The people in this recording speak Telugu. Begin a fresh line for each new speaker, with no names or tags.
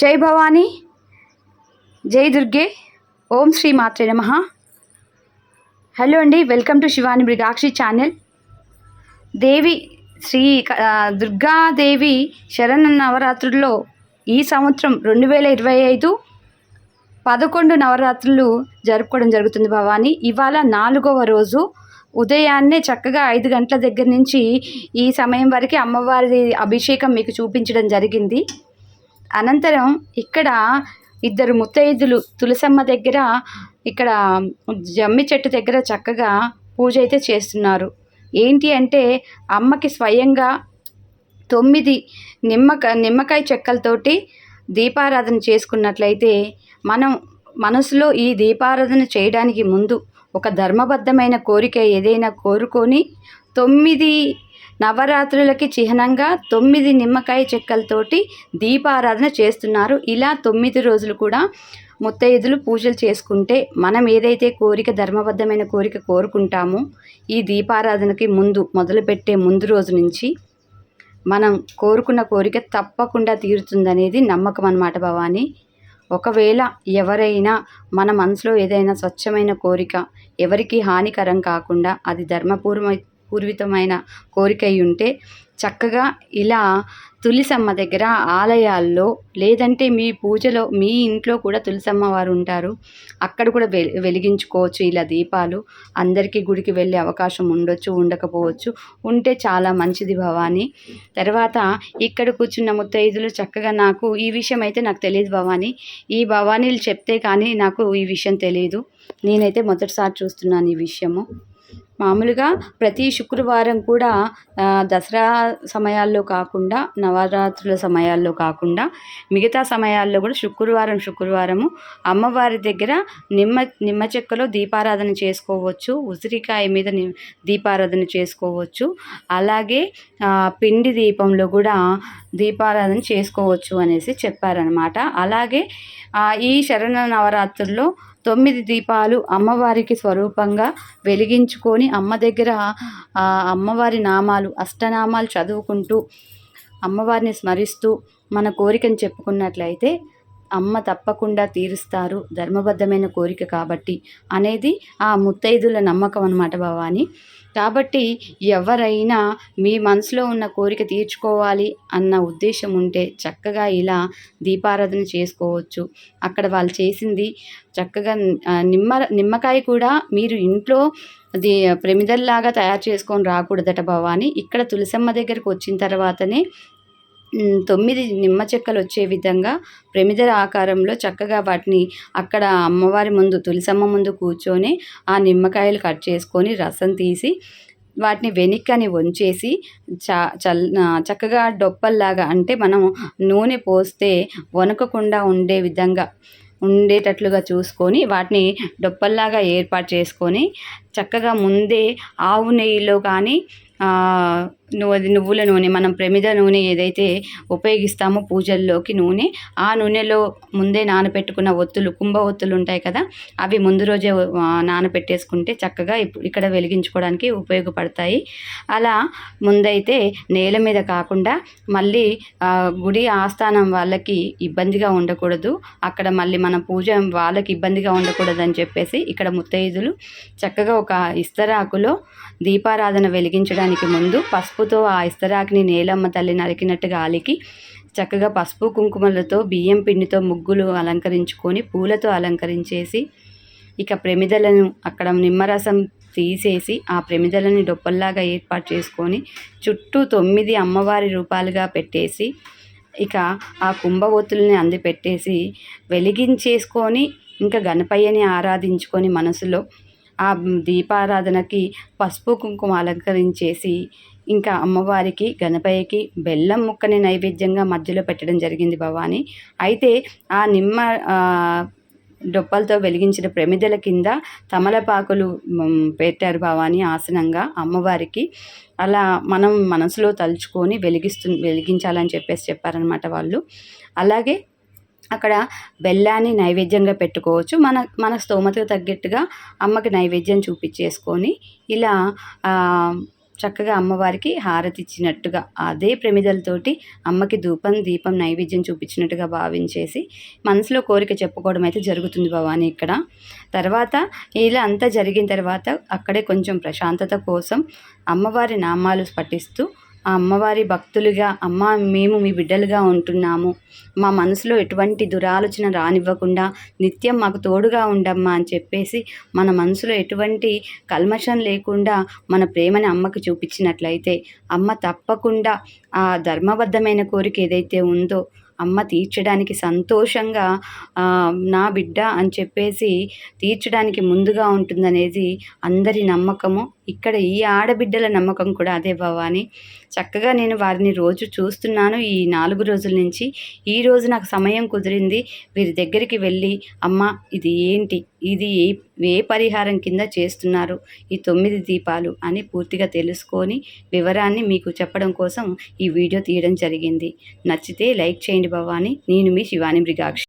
జై భవానీ జై దుర్గే ఓం శ్రీ మాత్రే నమ. హలో అండి welcome to Shivani Mrigakshi channel Devi Sri Durgadevi శరణ నవరాత్రుల్లో ఈ సంవత్సరం రెండు వేల ఇరవై ఐదు పదకొండు నవరాత్రులు జరుపుకోవడం జరుగుతుంది భవాని. ఇవాళ నాలుగవ రోజు. ఉదయాన్నే చక్కగా ఐదు గంటల దగ్గర నుంచి ఈ సమయం వరకు అమ్మవారి అభిషేకం మీకు చూపించడం జరిగింది. అనంతరం ఇక్కడ ఇద్దరు ముత్తైదులు తులసమ్మ దగ్గర ఇక్కడ జమ్మి చెట్టు దగ్గర చక్కగా పూజ అయితే చేస్తున్నారు. ఏంటి అంటే అమ్మకి స్వయంగా తొమ్మిది నిమ్మక నిమ్మకాయ చెక్కలతోటి దీపారాధన చేసుకున్నట్లయితే మనం మనసులో ఈ దీపారాధన చేయడానికి ముందు ఒక ధర్మబద్ధమైన కోరిక ఏదైనా కోరుకొని తొమ్మిది నవరాత్రులకి చిహ్నంగా తొమ్మిది నిమ్మకాయ చెక్కలతోటి దీపారాధన చేస్తున్నారు. ఇలా తొమ్మిది రోజులు కూడా ముత్తైదులు పూజలు చేసుకుంటే మనం ఏదైతే కోరిక ధర్మబద్ధమైన కోరిక కోరుకుంటామో ఈ దీపారాధనకి ముందు మొదలుపెట్టే ముందు రోజు నుంచి మనం కోరుకున్న కోరిక తప్పకుండా తీరుతుందనేది నమ్మకం అన్నమాట భవాని. ఒకవేళ ఎవరైనా మన మనసులో ఏదైనా స్వచ్ఛమైన కోరిక ఎవరికి హానికరం కాకుండా అది ధర్మపూర్వ పూర్వితమైన కోరిక ఉంటే చక్కగా ఇలా తులసమ్మ దగ్గర ఆలయాల్లో లేదంటే మీ పూజలో మీ ఇంట్లో కూడా తులసమ్మ వారు ఉంటారు అక్కడ కూడా వె వెలిగించుకోవచ్చు ఇలా దీపాలు. అందరికీ గుడికి వెళ్ళే అవకాశం ఉండొచ్చు ఉండకపోవచ్చు. ఉంటే చాలా మంచిది భవాని. తర్వాత ఇక్కడ కూర్చున్న ముత్తైదులు చక్కగా నాకు ఈ విషయం అయితే నాకు తెలియదు భవాని. ఈ భవానీలు చెప్తే కానీ నాకు ఈ విషయం తెలియదు. నేనైతే మొదటిసారి చూస్తున్నాను ఈ విషయము. మామూలుగా ప్రతి శుక్రవారం కూడా దసరా సమయాల్లో కాకుండా నవరాత్రుల సమయాల్లో కాకుండా మిగతా సమయాల్లో కూడా శుక్రవారం శుక్రవారము అమ్మవారి దగ్గర నిమ్మ నిమ్మ చెక్కలో దీపారాధన చేసుకోవచ్చు ఉసిరికాయ మీద ని దీపారాధన చేసుకోవచ్చు. అలాగే పిండి దీపంలో కూడా దీపారాధన చేసుకోవచ్చు అనేసి చెప్పారనమాట అలాగే ఈ శరణ నవరాత్రుల్లో తొమ్మిది దీపాలు అమ్మవారికి స్వరూపంగా వెలిగించుకొని అమ్మ దగ్గర అమ్మవారి నామాలు అష్టనామాలు చదువుకుంటూ అమ్మవారిని స్మరిస్తూ మన కోరికను చెప్పుకున్నట్లయితే అమ్మ తప్పకుండా తీరుస్తారు ధర్మబద్ధమైన కోరిక కాబట్టి అనేది ఆ ముత్తైదుల నమ్మకం అన్నమాట భవాని. కాబట్టి ఎవరైనా మీ మనసులో ఉన్న కోరిక తీర్చుకోవాలి అన్న ఉద్దేశం ఉంటే చక్కగా ఇలా దీపారాధన చేసుకోవచ్చు. అక్కడ వాళ్ళు చేసింది చక్కగా నిమ్మ నిమ్మకాయ కూడా మీరు ఇంట్లో అది ప్రమిదల్లాగా తయారు చేసుకొని రాకూడదట భవాని. ఇక్కడ తులసమ్మ దగ్గరకు వచ్చిన తర్వాతనే తొమ్మిది నిమ్మ చెక్కలు వచ్చే విధంగా ప్రమిదల ఆకారంలో చక్కగా వాటిని అక్కడ అమ్మవారి ముందు తులసమ్మ ముందు కూర్చొని ఆ నిమ్మకాయలు కట్ చేసుకొని రసం తీసి వాటిని వెనక్కని వంచేసి చా చల్ చక్కగా డొప్పల్లాగా అంటే మనం నూనె పోస్తే వణకకుండా ఉండే విధంగా ఉండేటట్లుగా చూసుకొని వాటిని డొప్పల్లాగా ఏర్పాటు చేసుకొని చక్కగా ముందే ఆవు నెయ్యిలో కానీ నువ్వు అది నువ్వుల నూనె మనం ప్రమిద నూనె ఏదైతే ఉపయోగిస్తామో పూజల్లోకి నూనె ఆ నూనెలో ముందే నానబెట్టుకున్న ఒత్తులు కుంభ ఒత్తులు ఉంటాయి కదా అవి ముందు రోజే నానపెట్టేసుకుంటే నానబెట్టేసుకుంటే చక్కగా ఇప్పుడు ఇక్కడ వెలిగించుకోవడానికి ఉపయోగపడతాయి. అలా ముందైతే నేల మీద కాకుండా మళ్ళీ గుడి ఆస్థానం వాళ్ళకి ఇబ్బందిగా ఉండకూడదు. అక్కడ మళ్ళీ మన పూజ వాళ్ళకి ఇబ్బందిగా ఉండకూడదు అని చెప్పేసి ఇక్కడ ముత్తైదులు చక్కగా ఒక ఇస్తరాకులో దీపారాధన వెలిగించడానికి ముందు పసుపుతో ఆ ఇస్తరాకుని నేలమ్మ తల్లి నరికినట్టుగా అలికి చక్కగా పసుపు కుంకుమలతో బియ్యం పిండితో ముగ్గులు అలంకరించుకొని పూలతో అలంకరించేసి ఇక ప్రమిదలను అక్కడ నిమ్మరసం తీసేసి ఆ ప్రమిదలని డొప్పల్లాగా ఏర్పాటు చేసుకొని చుట్టూ తొమ్మిది అమ్మవారి రూపాలుగా పెట్టేసి ఇక ఆ కుంభవొత్తుల్ని అందిపెట్టేసి వెలిగించేసుకొని ఇంకా గణపయ్యని ఆరాధించుకొని మనసులో ఆ దీపారాధనకి పసుపు కుంకుమ అలంకరించేసి ఇంకా అమ్మవారికి గణపయ్యకి బెల్లం ముక్కని నైవేద్యంగా మధ్యలో పెట్టడం జరిగింది భవాని. అయితే ఆ నిమ్మ డొప్పలతో వెలిగించిన ప్రమిదల కింద తమలపాకులు పెట్టారు భవాని ఆసనంగా అమ్మవారికి. అలా మనం మనసులో తలుచుకొని వెలిగిస్తు వెలిగించాలని చెప్పేసి చెప్పారనమాట వాళ్ళు. అలాగే అక్కడ బెల్లాన్ని నైవేద్యంగా పెట్టుకోవచ్చు. మన మన స్తోమతకు తగ్గట్టుగా అమ్మకి నైవేద్యం చూపించేసుకొని ఇలా చక్కగా అమ్మవారికి హారతి ఇచ్చినట్టుగా అదే ప్రమిదలతోటి అమ్మకి ధూపం దీపం నైవేద్యం చూపించినట్టుగా భావించేసి మనసులో కోరిక చెప్పుకోవడం అయితే జరుగుతుంది భవానీ ఇక్కడ. తర్వాత ఇలా అంతా జరిగిన తర్వాత అక్కడే కొంచెం ప్రశాంతత కోసం అమ్మవారి నామాలు పఠిస్తూ ఆ అమ్మవారి భక్తులుగా అమ్మ మేము మీ బిడ్డలుగా ఉంటున్నాము. మా మనసులో ఎటువంటి దురాలోచన రానివ్వకుండా నిత్యం మాకు తోడుగా ఉండమ్మా అని చెప్పేసి మన మనసులో ఎటువంటి కల్మషం లేకుండా మన ప్రేమని అమ్మకి చూపించినట్లయితే అమ్మ తప్పకుండా ఆ ధర్మబద్ధమైన కోరిక ఏదైతే ఉందో అమ్మ తీర్చడానికి సంతోషంగా నా బిడ్డ అని చెప్పేసి తీర్చడానికి ముందుగా ఉంటుందనేది అందరి నమ్మకము. ఇక్కడ ఈ ఆడబిడ్డల నమ్మకం కూడా అదే భవాని చక్కగా నేను వారిని రోజు చూస్తున్నాను. ఈ నాలుగు రోజుల నుంచి ఈ రోజు నాకు సమయం కుదిరింది. వీరి దగ్గరికి వెళ్ళి అమ్మ ఇది ఏంటి? ఇది ఏ ఏ పరిహారం కింద చేస్తున్నారు? ఈ తొమ్మిది దీపాలు అని పూర్తిగా తెలుసుకొని వివరాన్ని మీకు చెప్పడం కోసం ఈ వీడియో తీయడం జరిగింది. నచ్చితే లైక్ చేయండి భవాని నేను మీ శివాని మృగాక్షి.